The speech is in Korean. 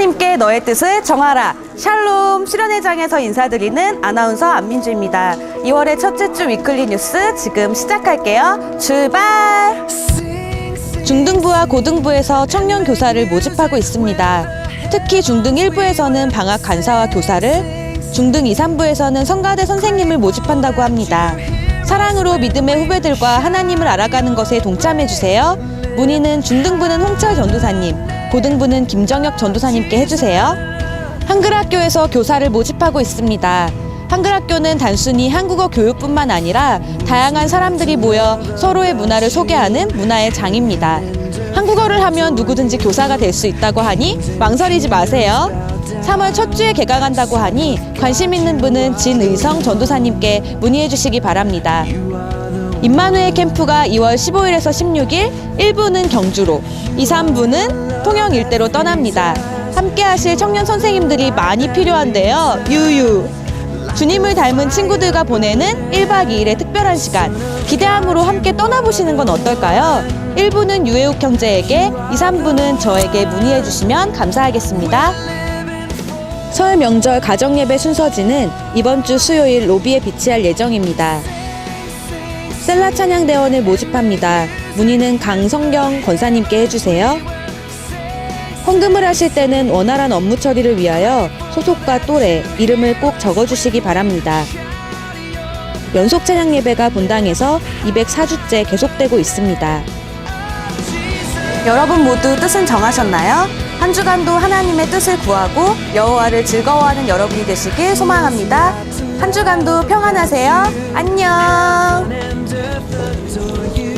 하나님께 너의 뜻을 정하라. 샬롬 수련회장에서 인사드리는 아나운서 안민주입니다. 2월의 첫째 주 위클리 뉴스 지금 시작할게요. 출발! 중등부와 고등부에서 청년 교사를 모집하고 있습니다. 특히 중등 1부에서는 방학 간사와 교사를, 중등 2, 3부에서는 성가대 선생님을 모집한다고 합니다. 사랑으로 믿음의 후배들과 하나님을 알아가는 것에 동참해 주세요. 문의는 중등부는 홍철 전도사님, 고등부는 김정혁 전도사님께 해주세요. 한글학교에서 교사를 모집하고 있습니다. 한글학교는 단순히 한국어 교육뿐만 아니라 다양한 사람들이 모여 서로의 문화를 소개하는 문화의 장입니다. 한국어를 하면 누구든지 교사가 될 수 있다고 하니 망설이지 마세요. 3월 첫 주에 개강한다고 하니 관심 있는 분은 진의성 전도사님께 문의해 주시기 바랍니다. 임마누엘 캠프가 2월 15일에서 16일 1부는 경주로 2, 3부는 통영 일대로 떠납니다. 함께 하실 청년 선생님들이 많이 필요한데요. 유유. 주님을 닮은 친구들과 보내는 1박 2일의 특별한 시간. 기대함으로 함께 떠나보시는 건 어떨까요? 1부는 유해욱 형제에게, 2, 3부는 저에게 문의해 주시면 감사하겠습니다. 설 명절 가정예배 순서지는 이번 주 수요일 로비에 비치할 예정입니다. 셀라 찬양대원을 모집합니다. 문의는 강성경 권사님께 해주세요. 헌금을 하실 때는 원활한 업무 처리를 위하여 소속과 또래, 이름을 꼭 적어주시기 바랍니다. 연속 찬양 예배가 본당에서 204주째 계속되고 있습니다. 여러분 모두 뜻은 정하셨나요? 한 주간도 하나님의 뜻을 구하고 여호와를 즐거워하는 여러분이 되시길 소망합니다. 한 주간도 평안하세요. 안녕. left the door. You